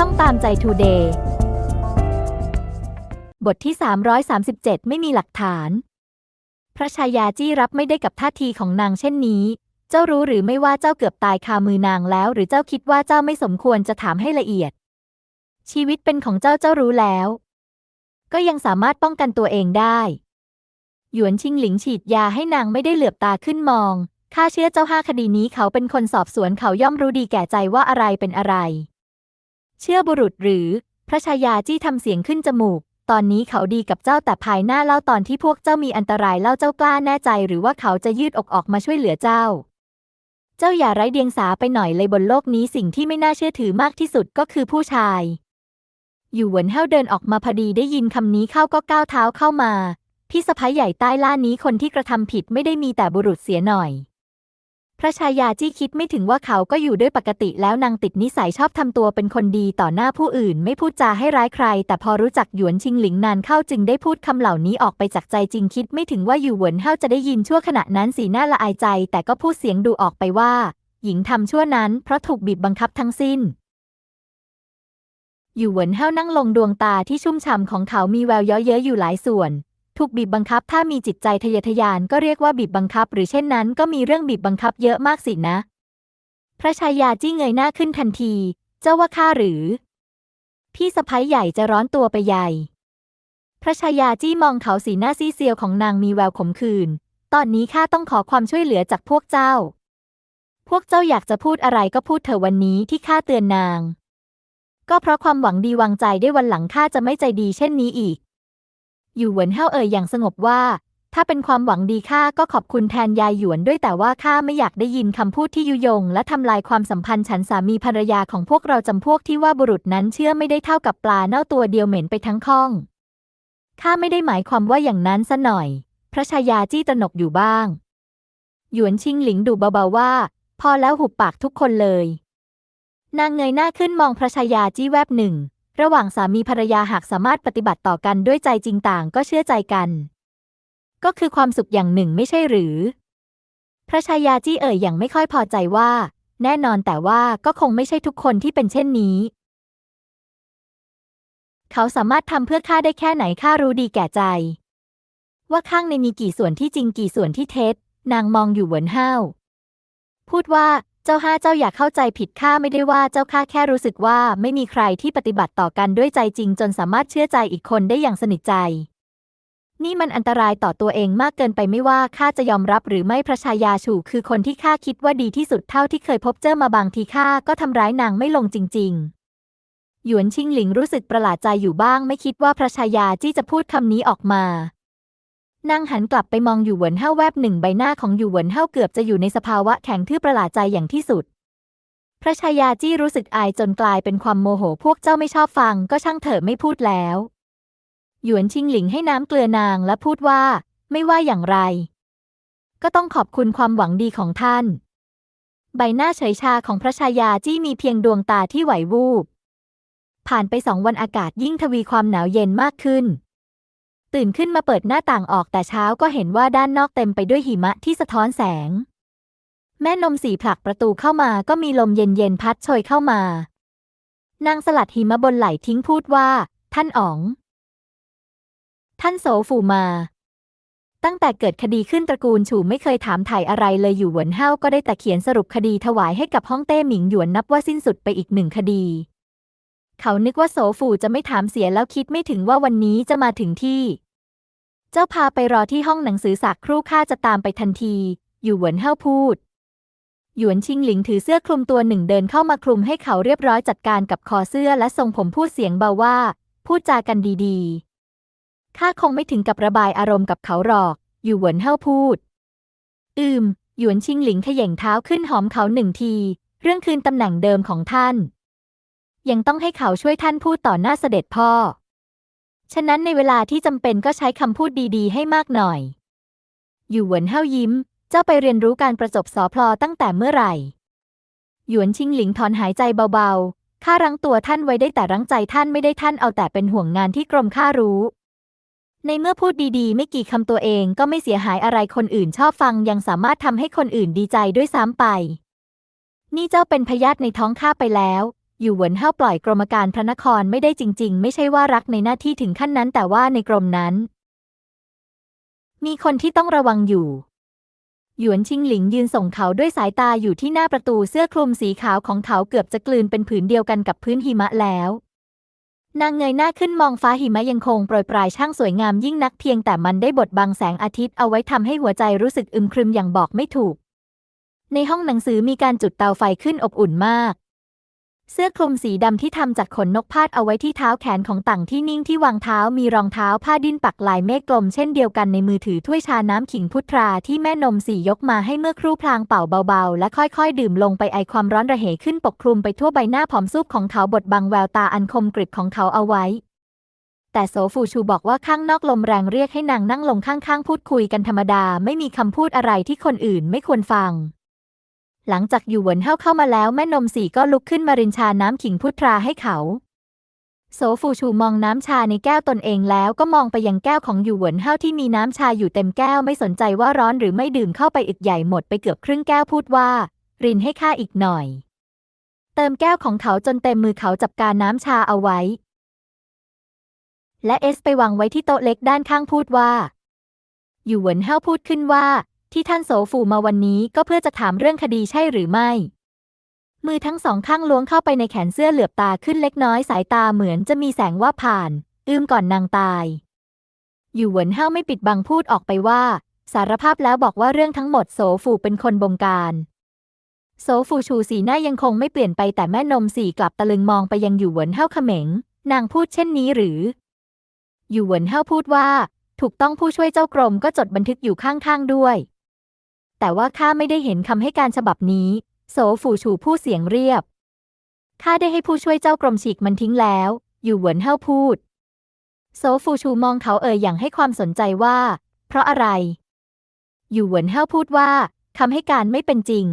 ช่องตามใจทูเดย์บทที่ 337 ไม่มีหลักฐาน พระชายาจี้รับไม่ได้กับท่าทีของนางเช่นนี้ เจ้ารู้หรือไม่ว่าเจ้าเกือบตายคามือนางแล้ว หรือเจ้าคิดว่าเจ้าไม่สมควรจะถามให้ละเอียด ชีวิตเป็นของเจ้าเจ้ารู้แล้ว ก็ยังสามารถป้องกันตัวเองได้ หยวนชิงหลิงฉีดยาให้นางไม่ได้เหลือบตาขึ้นมองข้าเชื่อเจ้าห้าคดีนี้เขาเป็นคนสอบสวนเขาย่อมรู้ดีแก่ใจว่าอะไรเป็นอะไร เชื่อบุรุษหรือ พระชายาจี้ทำเสียงขึ้นจมูก ตอนนี้เขาดีกับเจ้าแต่ภายหน้าเล่าตอนที่พวกเจ้ามีอันตรายเล่าเจ้ากล้าแน่ใจหรือว่าเขาจะยืดอกออกมาช่วยเหลือเจ้า เจ้าอย่าไร้เดียงสาไปหน่อยเลยบนโลกนี้สิ่งที่ไม่น่าเชื่อถือมากที่สุดก็คือผู้ชาย อยู่หวนเฮาเดินออกมาพอดีได้ยินคำนี้เข้าก็ก้าวเท้าเข้ามา พี่สะพ้ยใหญ่ใต้ล่านี้คนที่กระทำผิดไม่ได้มีแต่บุรุษเสียหน่อย พระชายาจี้คิดไม่ถึงว่าเขาก็อยู่ด้วยปกติแล้วนางติดนิสัยชอบทำตัวเป็นคนดีต่อหน้าผู้อื่น ไม่พูดจาให้ร้ายใคร แต่พอรู้จักหยวนชิงหลิงนานเข้าจึงได้พูดคำเหล่านี้ออกไปจากใจจริงคิดไม่ถึงว่าอยู่หวนเฮาจะได้ยินชั่วขณะนั้นสีหน้าละอายใจ แต่ก็พูดเสียงดูออกไปว่า หญิงทำชั่วนั้นเพราะถูกบีบบังคับทั้งสิ้นอยู่หวนเฮานั่งลงดวงตาที่ชุ่มฉ่ำของเขามีแววเย้อเย้ยอยู่หลายส่วน ถูกบีบบังคับ ถ้ามีจิตใจทะเยอทะยานก็เรียกว่าบีบบังคับ หรือเช่นนั้นก็มีเรื่องบีบบังคับเยอะมากสินะ พระชายาจี้เงยหน้าขึ้นทันที เจ้าว่าข้าหรือ พี่สะพ้ยใหญ่จะร้อนตัวไปใหญ่ พระชายาจี้มองเขาสีหน้าซีเซียวของนางมีแววขมขื่นตอนนี้ข้าต้องขอความช่วยเหลือจากพวกเจ้า พวกเจ้าอยากจะพูดอะไรก็พูดเถอะวันนี้ที่ข้าเตือนนาง ก็เพราะความหวังดีวางใจได้วันหลังข้าจะไม่ใจดีเช่นนี้อีก อยู่เหวินเฮาเอ่ยอย่างสงบว่า ถ้าเป็นความหวังดีข้าก็ขอบคุณแทนยายหยวนด้วยแต่ว่าข้าไม่อยากได้ยินคำพูดที่ยุยง และทำลายความสัมพันธ์ฉันสามีภรรยาของพวกเราจำพวกที่ว่าบุรุษนั้นเชื่อไม่ได้เท่ากับปลาเน่าตัวเดียวเหม็นไปทั้งข้องข้าไม่ได้หมายความว่าอย่างนั้นซะหน่อย พระชายาจี้ตระหนกอยู่บ้าง หยวนชิงหลิงดูเบาๆว่า พอแล้วหุบปากทุกคนเลย นางเงยหน้าขึ้นมองพระชายาจี้แวบหนึ่ง ระหว่างสามีภรรยาหากสามารถปฏิบัติต่อกันด้วยใจจริงต่างก็เชื่อใจกัน ก็คือความสุขอย่างหนึ่งไม่ใช่หรือ พระชายาจี้เอ่ยอย่างไม่ค่อยพอใจว่า แน่นอนแต่ว่าก็คงไม่ใช่ทุกคนที่เป็นเช่นนี้ เขาสามารถทำเพื่อข้าได้แค่ไหนข้ารู้ดีแก่ใจ ว่าข้างในมีกี่ส่วนที่จริงกี่ส่วนที่เท็จ นางมองอยู่เหวินห้าวพูดว่า เจ้าห้าเจ้าอยากเข้าใจผิดข้าไม่ได้ว่าเจ้าข้าแค่รู้สึกว่าไม่มีใครที่ปฏิบัติต่อกันด้วยใจจริง จนสามารถเชื่อใจอีกคนได้อย่างสนิทใจ นี่มันอันตรายต่อตัวเองมากเกินไปไม่ว่าข้าจะยอมรับหรือไม่พระชายาฉูคือคนที่ข้าคิดว่าดีที่สุดเท่าที่เคยพบเจอมาบางทีข้าก็ทำร้ายนางไม่ลงจริง ๆหยวนชิงหลิงรู้สึกประหลาดใจอยู่บ้าง ไม่คิดว่าพระชายาจี้จะพูดคำนี้ออกมา นางหันกลับไปมองอยู่เหวินเฮาแวบหนึ่งใบหน้าของอยู่เหวินเฮาเกือบจะอยู่ในสภาวะแข็งทื่อประหลาดใจอย่างที่สุด พระชายาจี้รู้สึกอายจนกลายเป็นความโมโหพวกเจ้าไม่ชอบฟังก็ช่างเถอะไม่พูดแล้วหยวนชิงหลิงให้น้ำเกลือนางและพูดว่า ไม่ว่าอย่างไร ก็ต้องขอบคุณความหวังดีของท่าน ใบหน้าเฉยชาของพระชายาจี้มีเพียงดวงตาที่ไหววูบผ่านไปสองวันอากาศยิ่งทวีความหนาวเย็นมากขึ้น ตื่นขึ้นมาเปิดหน้าต่างออกแต่เช้าก็เห็นว่าด้านนอกเต็มไปด้วยหิมะที่สะท้อนแสง แม่นมสีผลักประตูเข้ามาก็มีลมเย็นๆพัดโชยเข้ามานางสลัดหิมะบนไหล่ทิ้งพูดว่า ท่านอ๋อง ท่านโสฝูมา ตั้งแต่เกิดคดีขึ้นตระกูลฉูไม่เคยถามถ่ายอะไรเลยอยู่หวนเฮาก็ได้แต่เขียนสรุปคดีถวายให้กับฮ่องเต้หมิงหยวนนับว่าสิ้นสุดไปอีกหนึ่งคดี เขานึกว่าโสฝูจะไม่ถามเสียแล้วคิดไม่ถึงว่าวันนี้จะมาถึงที่ เจ้าพาไปรอที่ห้องหนังสือสักครู่ข้าจะตามไปทันที อยู่หวนเฮาพูด หยวนชิงหลิงถือเสื้อคลุมตัวหนึ่งเดินเข้ามาคลุมให้เขาเรียบร้อยจัดการกับคอเสื้อและทรงผมพูดเสียงเบาว่า พูดจากันดีๆ ข้าคงไม่ถึงกับระบายอารมณ์กับเขาหรอก อยู่หวนเฮาพูด อืม หยวนชิงหลิงขย่งเท้าขึ้นหอมเขาหนึ่งที เรื่องคืนตำแหน่งเดิมของท่าน ยังต้องให้เขาช่วยท่านพูดต่อหน้าเสด็จพ่อ ฉะนั้นในเวลาที่จำเป็นก็ใช้คำพูดดีๆ ให้มากหน่อย อยู่เหวนเฮายิ้ม เจ้าไปเรียนรู้การประจบสอพลอตั้งแต่เมื่อไหร่ หยวนชิงหลิงถอนหายใจเบาๆ ข้ารั้งตัวท่านไว้ได้แต่รั้งใจท่านไม่ได้ท่านเอาแต่เป็นห่วงงานที่กรมข้ารู้ ในเมื่อพูดดีๆ ไม่กี่คำตัวเองก็ไม่เสียหายอะไรคนอื่นชอบฟังยังสามารถทำให้คนอื่นดีใจด้วยซ้ำไป นี่เจ้าเป็นพยาธิในท้องข้าไปแล้ว อยู่เหวินเฮาปล่อยกรมการพระนครไม่ได้จริง ๆ ไม่ใช่ว่ารักในหน้าที่ถึงขั้นนั้น แต่ว่าในกรมนั้น มีคนที่ต้องระวังอยู่ หยวนชิงหลิงยืนส่งเขาด้วยสายตาอยู่ที่หน้าประตูเสื้อคลุมสีขาวของเขาเกือบจะกลืนเป็นผืนเดียวกันกับพื้นหิมะแล้วนางเงยหน้าขึ้นมองฟ้าหิมะยังคงโปรยปลายช่างสวยงามยิ่งนักเพียงแต่มันได้บดบังแสงอาทิตย์เอาไว้ทำให้หัวใจรู้สึกอึมครึมอย่างบอกไม่ถูก ในห้องหนังสือมีการจุดเตาไฟขึ้นอบอุ่นมาก เสื้อคลุมสีดำที่ทำจากขนนกพาดเอาไว้ที่เท้าแขนของต่างที่นิ่งที่วางเท้ามีรองเท้าผ้าดิ้นปักลายเมฆกลมเช่นเดียวกันในมือถือถ้วยชาน้ำขิงพุทราที่แม่นมสียกมาให้เมื่อครู่พลางเป่าเบาๆ และค่อยๆ ดื่มลงไปไอความร้อนระเหยขึ้นปกคลุมไปทั่วใบหน้าผอมซูบของเขาบดบังแววตาอันคมกริบของเขาเอาไว้แต่โสฟูชูบอกว่าข้างนอกลมแรงเรียกให้นางนั่งลงข้างๆ พูดคุยกันธรรมดา ไม่มีคำพูดอะไรที่คนอื่นไม่ควรฟัง หลังจากอยู่หวนเฮาเข้ามาแล้วแม่นมสีก็ลุกขึ้นมารินชาน้ำขิงพุทราให้เขา โสฟูชูมองน้ำชาในแก้วตนเองแล้วก็มองไปยังแก้วของอยู่หวนเฮาที่มีน้ำชาอยู่เต็มแก้วไม่สนใจว่าร้อนหรือไม่ดื่มเข้าไปอึกใหญ่หมดไปเกือบครึ่งแก้วพูดว่า รินให้ข้าอีกหน่อย เติมแก้วของเขาจนเต็มมือเขาจับการน้ำชาเอาไว้ และเอสไปวางไว้ที่โต๊ะเล็กด้านข้างพูดว่า อยู่หวนเฮาพูดขึ้นว่า ที่ท่านโสฟูมาวันนี้ก็เพื่อจะถามเรื่องคดีใช่หรือไม่ มือทั้งสองข้างล้วงเข้าไปในแขนเสื้อเหลือบตาขึ้นเล็กน้อยสายตาเหมือนจะมีแสงว่าผ่าน อืมก่อนนางตาย อยู่เหวินเฮาไม่ปิดบังพูดออกไปว่า สารภาพแล้วบอกว่าเรื่องทั้งหมดโสฟูเป็นคนบงการโสฟูชูสีหน้ายังคงไม่เปลี่ยนไปแต่แม่นมสีกลับตะลึงมองไปยังอยู่เหวินเฮาเขมง นางพูดเช่นนี้หรือ อยู่เหวินเฮาพูดว่า ถูกต้องผู้ช่วยเจ้ากรมก็จดบันทึกอยู่ข้างๆด้วย แต่ว่าข้าไม่ได้เห็นคำให้การฉบับนี้ โสฝูชูพูดเสียงเรียบ ข้าได้ให้ผู้ช่วยเจ้ากรมฉีกมันทิ้งแล้ว อยู่หวนเฮาพูด โสฟูชูมองเขาเอ่ยอย่างให้ความสนใจว่า เพราะอะไร อยู่หวนเฮาพูดว่าคำให้การไม่เป็นจริง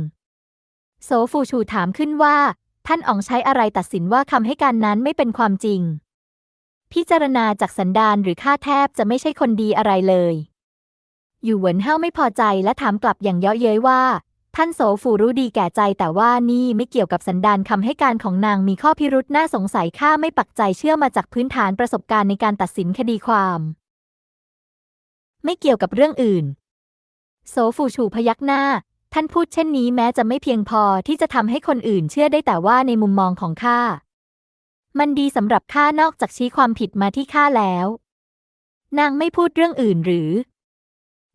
โสฟูชูถามขึ้นว่า ท่านอ๋องใช้อะไรตัดสินว่าคำให้การนั้นไม่เป็นความจริงพิจารณาจากสันดานหรือข้าแทบจะไม่ใช่คนดีอะไรเลย อยู่เหวินเฮาไม่พอใจและถามกลับอย่างเยาะเย้ยว่า ท่านโสฟูรู้ดีแก่ใจแต่ว่านี่ไม่เกี่ยวกับสันดานคำให้การของนางมีข้อพิรุษน่าสงสัยข้าไม่ปักใจเชื่อมาจากพื้นฐานประสบการณ์ในการตัดสินคดีความ ไม่เกี่ยวกับเรื่องอื่น โสฟูชูพยักหน้า ท่านพูดเช่นนี้แม้จะไม่เพียงพอที่จะทำให้คนอื่นเชื่อได้แต่ว่าในมุมมองของข้ามันดีสำหรับข้านอกจากชี้ความผิดมาที่ข้าแล้ว นางไม่พูดเรื่องอื่นหรือ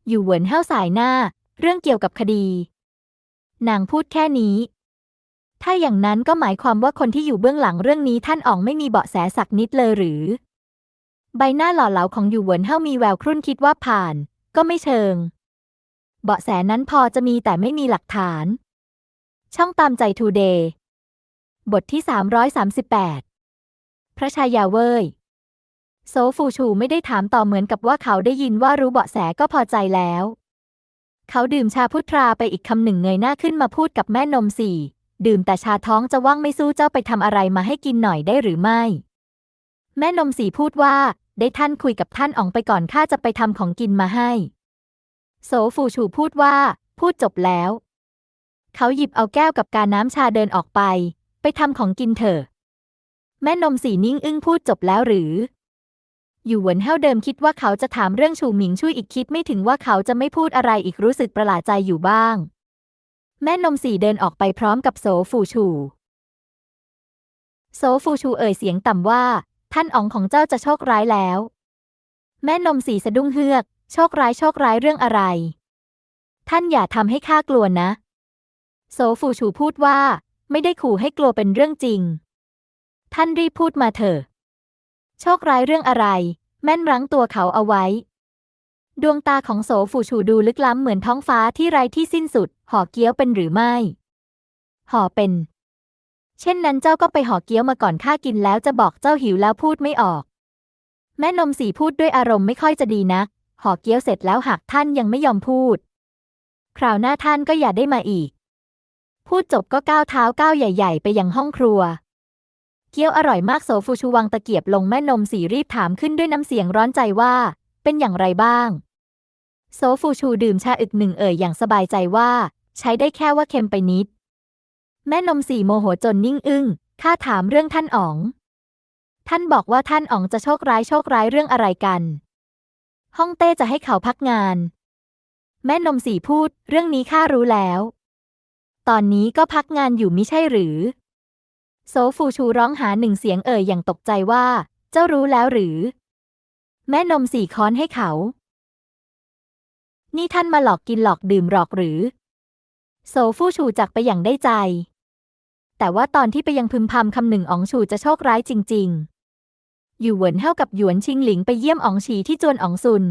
อยู่เหวินเห้าสายหน้า เรื่องเกี่ยวกับคดี นางพูดแค่นี้ ถ้าอย่างนั้นก็หมายความว่าคนที่อยู่เบื้องหลังเรื่องนี้ท่านอ๋องไม่มีเบาะแสสักนิดเลยหรือ ใบหน้าหล่อเหลาของอยู่เหวินเห้ามีแววครุ่นคิดว่าผ่าน ก็ไม่เชิง เบาะแสนั้นพอจะมีแต่ไม่มีหลักฐาน ช่องตามใจทูเดย์บทที่ 338 พระชายาเว่ย โซฟูชูไม่ได้ถามต่อเหมือนกับว่าเขาได้ยินว่ารู้เบาะแสก็พอใจแล้ว เขาดื่มชาพุทราไปอีกคำหนึ่งเงยหน้าขึ้นมาพูดกับแม่นมสี่ ดื่มแต่ชาท้องจะว่างไม่สู้เจ้าไปทำอะไรมาให้กินหน่อยได้หรือไม่ แม่นมสี่พูดว่า ได้ท่านคุยกับท่านอ๋องไปก่อนข้าจะไปทำของกินมาให้โสฟูชูพูดว่า พูดจบแล้ว เขาหยิบเอาแก้วกับกาน้ำชาเดินออกไป ไปทำของกินเถอะ แม่นมสีนิ่งอึ้งพูดจบแล้วหรือ อยู่หวนเฮาเดิมคิดว่าเขาจะถามเรื่องชูหมิงช่วยอีกคิดไม่ถึงว่าเขาจะไม่พูดอะไรอีกรู้สึกประหลาดใจอยู่บ้าง แม่นมสีเดินออกไปพร้อมกับโสฟูชู โสฟูชูเอ่ยเสียงต่ำว่า ท่านอ๋องของเจ้าจะโชคร้ายแล้ว แม่นมสีสะดุ้งเฮือก โชคร้ายโชคร้ายเรื่องอะไร ท่านอย่าทำให้ข้ากลัวนะ โสฟูชูพูดว่า ไม่ได้ขู่ให้กลัวเป็นเรื่องจริง ท่านรีบพูดมาเถอะ โชคร้ายเรื่องอะไร แม่นรั้งตัวเขาเอาไว้ ดวงตาของโสฟูชูดูลึกล้ำเหมือนท้องฟ้าที่ไร้ที่สิ้นสุด ห่อเกี้ยวเป็นหรือไม่ ห่อเป็น เช่นนั้นเจ้าก็ไปห่อเกี้ยวมาก่อนข้ากินแล้วจะบอกเจ้าหิวแล้วพูดไม่ออก แม่นมสีพูดด้วยอารมณ์ไม่ค่อยจะดีนัก ห่อเกี้ยวเสร็จแล้วหากท่านยังไม่ยอมพูด คราวหน้าท่านก็อย่าได้มาอีก พูดจบก็ก้าวเท้าก้าวใหญ่ ๆ ไปยังห้องครัว เกี๊ยวอร่อยมากโซฟูชูวางตะเกียบลงแม่นมสีรีบถามขึ้นด้วยน้ำเสียงร้อนใจว่า เป็นอย่างไรบ้าง โซฟูชูดื่มชาอึกหนึ่งเอ่ยอย่างสบายใจว่า ใช้ได้แค่ว่าเค็มไปนิด แม่นมสีโมโหจนนิ่งอึ้งข้าถามเรื่องท่านอ๋อง ท่านบอกว่าท่านอ๋องจะโชคร้ายโชคร้ายเรื่องอะไรกัน ฮ่องเต้จะให้เขาพักงาน แม่นมสีพูด เรื่องนี้ข้ารู้แล้ว ตอนนี้ก็พักงานอยู่มิใช่หรือ โซฟูชูร้องหาหนึ่งเสียงเอ่ยอย่างตกใจว่า เจ้ารู้แล้วหรือ แม่นมสี่ค้อนให้เขา นี่ท่านมาหลอกกินหลอกดื่มหรอกหรือ โซฟูชูจากไปอย่างได้ใจ แต่ว่าตอนที่ไปยังพึมพำคำหนึ่งอองชูจะโชคร้ายจริง ๆ อยู่เหวินเท่ากับหยวนชิงหลิงไปเยี่ยมอองฉีที่จวนอองซุน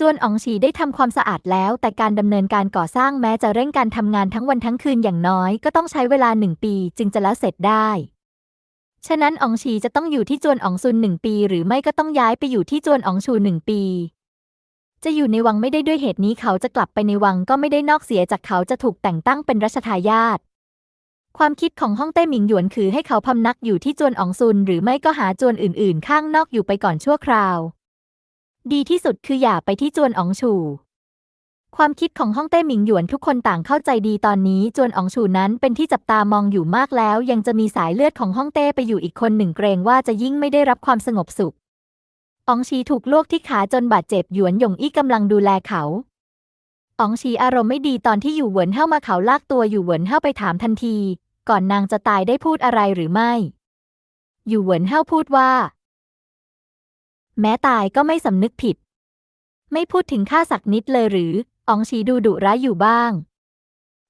จวนอ๋องฉีได้ทำความสะอาดแล้ว แต่การดำเนินการก่อสร้างแม้จะเร่งการทำงานทั้งวันทั้งคืนอย่างน้อยก็ต้องใช้เวลาหนึ่งปีจึงจะแล้วเสร็จได้ ฉะนั้นอ๋องฉีจะต้องอยู่ที่จวนอ๋องซุนหนึ่งปี หรือไม่ก็ต้องย้ายไปอยู่ที่จวนอ๋องชูหนึ่งปี จะอยู่ในวังไม่ได้ด้วยเหตุนี้เขาจะกลับไปในวังก็ไม่ได้นอกเสียจากเขาจะถูกแต่งตั้งเป็นรัชทายาทความคิดของฮ่องเต้หมิงหยวนคือให้เขาพำนักอยู่ที่จวนอ๋องซุน หรือไม่ก็หาจวนอื่น ๆ ข้างนอกอยู่ไปก่อนชั่วคราว ดีที่สุดคืออย่าไปที่จวนอองชูความคิดของฮ่องเต้หมิงหยวนทุกคนต่างเข้าใจดีตอนนี้ จวนอองชูนั้นเป็นที่จับตามองอยู่มากแล้ว ยังจะมีสายเลือดของฮ่องเต้ไปอยู่อีกคนหนึ่งเกรงว่าจะยิ่งไม่ได้รับความสงบสุขอองชีถูกลวกที่ขาจนบาดเจ็บหยวนหยงอี้กำลังดูแลเขาอองชีอารมณ์ไม่ดีตอนที่อยู่เหวินเฮ้ามาเขาลากตัวอยู่เหวินเฮ้าไปถามทันที ก่อนนางจะตายได้พูดอะไรหรือไม่ อยู่เหวินเฮ้าพูดว่า แม้ตายก็ไม่สำนึกผิด ไม่พูดถึงข้าสักนิดเลยหรืออองชีดูดุร้ายอยู่บ้าง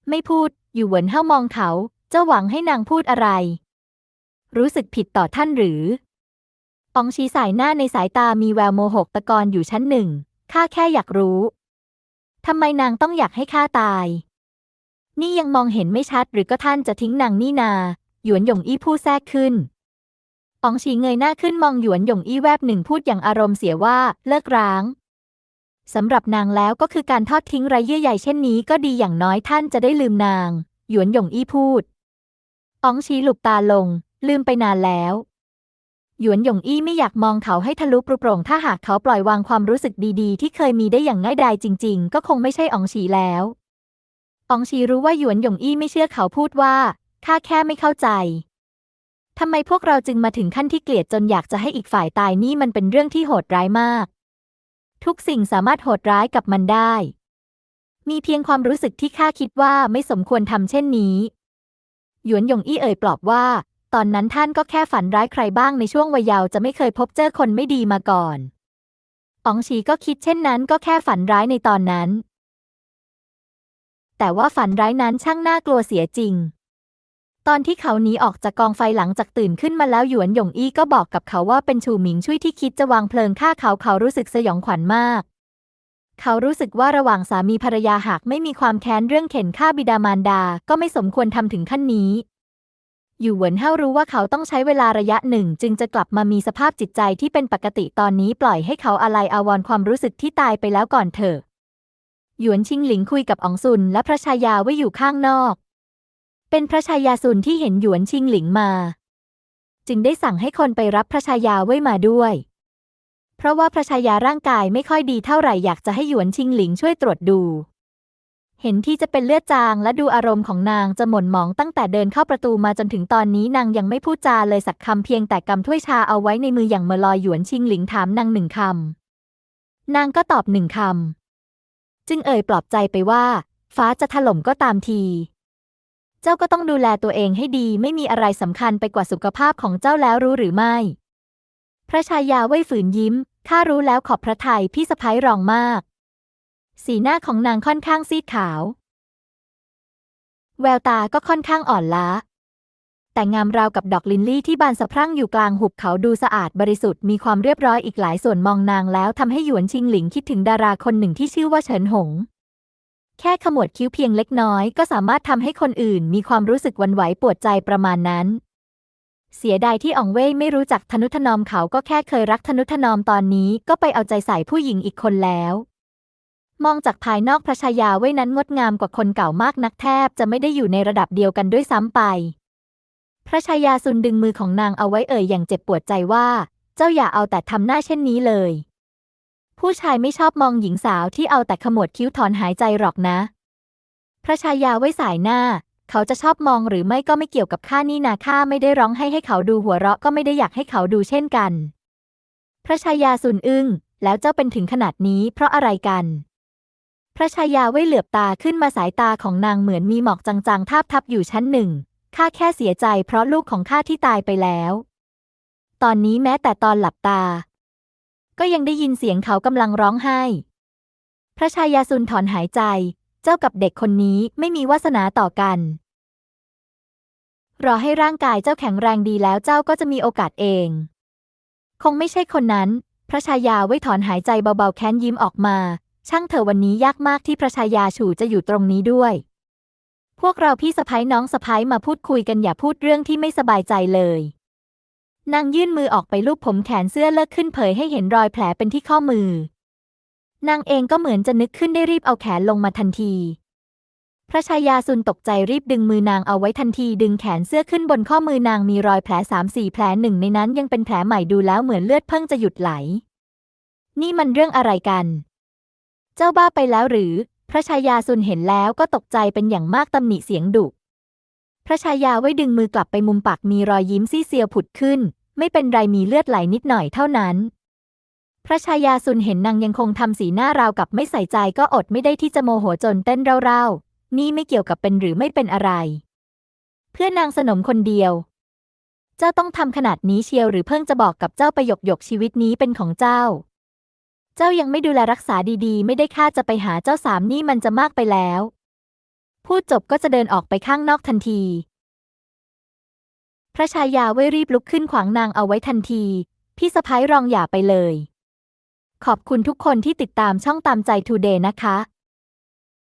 ไม่พูด อยู่เหวินเฮ้ามองเขา เจ้าหวังให้นางพูดอะไร รู้สึกผิดต่อท่านหรือ อองชีสายหน้าในสายตามีแววโมโหกตะกอนอยู่ชั้นหนึ่ง ข้าแค่อยากรู้ ทำไมนางต้องอยากให้ข้าตาย นี่ยังมองเห็นไม่ชัดหรือก็ท่านจะทิ้งนางนี่นา หยวนหยงอี้พูดแทรกขึ้น อองชีเงยหน้าขึ้นมองหยวนหยงอี้แวบหนึ่งพูดอย่างอารมณ์เสียว่าเลิกร้างสำหรับนางแล้วก็คือการทอดทิ้งไร้เยื่อใยเช่นนี้ก็ดีอย่างน้อยท่านจะได้ลืมนาง หยวนหยงอี้พูดอองชีหลุบตาลง ลืมไปนานแล้ว หยวนหยงอี้ไม่อยากมองเขาให้ทะลุปรุโปร่งถ้าหากเขาปล่อยวางความรู้สึกดีๆ ที่เคยมีได้อย่างง่ายดายจริง ๆ ก็คงไม่ใช่อองชีแล้วอองชีรู้ว่าหยวนหยงอี้ไม่เชื่อเขาพูดว่าข้าแค่ไม่เข้าใจ ทำไมพวกเราจึงมาถึงขั้นที่เกลียดจนอยากจะให้อีกฝ่ายตายนี่มันเป็นเรื่องที่โหดร้ายมาก ทุกสิ่งสามารถโหดร้ายกับมันได้ มีเพียงความรู้สึกที่ข้าคิดว่าไม่สมควรทำเช่นนี้ หยวนหยงอี้เอ่ยปลอบว่า ตอนนั้นท่านก็แค่ฝันร้ายใครบ้างในช่วงวัยเยาว์จะไม่เคยพบเจอคนไม่ดีมาก่อนอ๋องชีก็คิดเช่นนั้นก็แค่ฝันร้ายในตอนนั้น แต่ว่าฝันร้ายนั้นช่างน่ากลัวเสียจริง ตอนที่เขาหนีออกจากกองไฟหลังจากตื่นขึ้นมาแล้วหยวนหยงอี้ก็บอกกับเขาว่าเป็นชูหมิงช่วยที่คิดจะวางเพลิงฆ่าเขาเขารู้สึกสยองขวัญมาก เขารู้สึกว่าระหว่างสามีภรรยาหากไม่มีความแค้นเรื่องเข็นฆ่าบิดามารดา ก็ไม่สมควรทำถึงขั้นนี้ อยู่เหวินเฮารู้ว่าเขาต้องใช้เวลาระยะหนึ่ง จึงจะกลับมามีสภาพจิตใจที่เป็นปกติตอนนี้ปล่อยให้เขาอะไรอาวรณ์ความรู้สึกที่ตายไปแล้วก่อนเถอะหยวนชิงหลิงคุยกับอองซุนและพระชายาไว้อยู่ข้างนอก เป็นพระชายาซุนที่เห็นหยวนชิงหลิงมา จึงได้สั่งให้คนไปรับพระชายาไว้มาด้วย เพราะว่าพระชายาร่างกายไม่ค่อยดีเท่าไหร่อยากจะให้หยวนชิงหลิงช่วยตรวจดู เห็นที่จะเป็นเลือดจางและดูอารมณ์ของนางจะหม่นหมองตั้งแต่เดินเข้าประตูมาจนถึงตอนนี้นางยังไม่พูดจาเลยสักคำเพียงแต่กำถ้วยชาเอาไว้ในมืออย่างเมลอยหยวนชิงหลิงถามนางหนึ่งคำนางก็ตอบหนึ่งคำจึงเอ่ยปลอบใจไปว่า ฟ้าจะถล่มก็ตามที เจ้าก็ต้องดูแลตัวเองให้ดีไม่มีอะไรสำคัญไปกว่าสุขภาพของเจ้าแล้วรู้หรือไม่ พระชายาเว่ยฝืนยิ้ม ข้ารู้แล้วขอบพระทัยพี่สะพ้ายรองมาก สีหน้าของนางค่อนข้างซีดขาว แววตาก็ค่อนข้างอ่อนล้า แต่งามราวกับดอกลินลี่ที่บานสะพรั่งอยู่กลางหุบเขาดูสะอาดบริสุทธิ์มีความเรียบร้อยอีกหลายส่วนมองนางแล้วทำให้หยวนชิงหลิงคิดถึงดาราคนหนึ่งที่ชื่อว่าเฉินหง แค่ขมวดคิ้วเพียงเล็กน้อยก็สามารถทำให้คนอื่นมีความรู้สึกวันไหวปวดใจประมาณนั้น เสียดายที่อองเว่ยไม่รู้จักทนุถนอมเขาก็แค่เคยรักทนุถนอมตอนนี้ก็ไปเอาใจใส่ผู้หญิงอีกคนแล้ว มองจากภายนอกพระชายาเว่ยนั้นงดงามกว่าคนเก่ามากนักแทบจะไม่ได้อยู่ในระดับเดียวกันด้วยซ้ำไป พระชายาซุนดึงมือของนางเอาไว้เอ่ยอย่างเจ็บปวดใจว่า เจ้าอย่าเอาแต่ทำหน้าเช่นนี้เลย ผู้ชายไม่ชอบมองหญิงสาวที่เอาแต่ขมวดคิ้วถอนหายใจหรอกนะ พระชายาไว้สายหน้า เขาจะชอบมองหรือไม่ก็ไม่เกี่ยวกับข้านี่นาข้าไม่ได้ร้องให้ให้เขาดูหัวเราะก็ไม่ได้อยากให้เขาดูเช่นกัน พระชายาสุนอึ้งแล้วเจ้าเป็นถึงขนาดนี้เพราะอะไรกัน พระชายาไว้เหลือบตาขึ้นมาสายตาของนางเหมือนมีหมอกจางๆทาบทับอยู่ชั้นหนึ่งข้าแค่เสียใจเพราะลูกของข้าที่ตายไปแล้ว ตอนนี้แม้แต่ตอนหลับตา ก็ยังได้ยินเสียงเขากำลังร้องไห้ พระชายาซุนถอนหายใจ เจ้ากับเด็กคนนี้ไม่มีวาสนาต่อกัน รอให้ร่างกายเจ้าแข็งแรงดีแล้วเจ้าก็จะมีโอกาสเอง คงไม่ใช่คนนั้น พระชายาไว้ถอนหายใจเบาๆแค้นยิ้มออกมา ช่างเถอะวันนี้ยากมากที่พระชายาฉูจะอยู่ตรงนี้ด้วย พวกเราพี่สะพ้ยน้องสะพ้ยมาพูดคุยกันอย่าพูดเรื่องที่ไม่สบายใจเลย นางยื่นมือออกไปลูบผมแขนเสื้อเลิกขึ้นเผยให้เห็นรอยแผลเป็นที่ข้อมือ นางเองก็เหมือนจะนึกขึ้นได้รีบเอาแขนลงมาทันที พระชายาซุนตกใจรีบดึงมือนางเอาไว้ทันทีดึงแขนเสื้อขึ้นบนข้อมือนางมีรอยแผลสามสี่แผลหนึ่งในนั้นยังเป็นแผลใหม่ดูแล้วเหมือนเลือดเพิ่งจะหยุดไหล นี่มันเรื่องอะไรกัน เจ้าบ้าไปแล้วหรือ พระชายาซุนเห็นแล้วก็ตกใจเป็นอย่างมากตำหนิเสียงดุ พระชายาไว้ดึงมือกลับไปมุมปากมีรอยยิ้มซี่เซียวผุดขึ้น ไม่เป็นไรมีเลือดไหลนิดหน่อยเท่านั้น พระชายาซุนเห็นนางยังคงทำสีหน้าราวกับไม่ใส่ใจก็อดไม่ได้ที่จะโมโหจนเต้นเร่าๆ นี่ไม่เกี่ยวกับเป็นหรือไม่เป็นอะไร เพื่อนางสนมคนเดียว เจ้าต้องทำขนาดนี้เชียวหรือเพิ่งจะบอกกับเจ้าประหยกหยกชีวิตนี้เป็นของเจ้า เจ้ายังไม่ดูแลรักษาดีๆ ไม่ได้ค่าจะไปหาเจ้าสามนี่มันจะมากไปแล้ว พูดจบก็จะเดินออกไปข้างนอกทันที พระชายาเวรีบลุกขึ้นขวางนางเอาไว้ทันที พี่สะพ้ายรองอย่าไปเลย ขอบคุณทุกคนที่ติดตามช่องตามใจทูเดย์นะคะ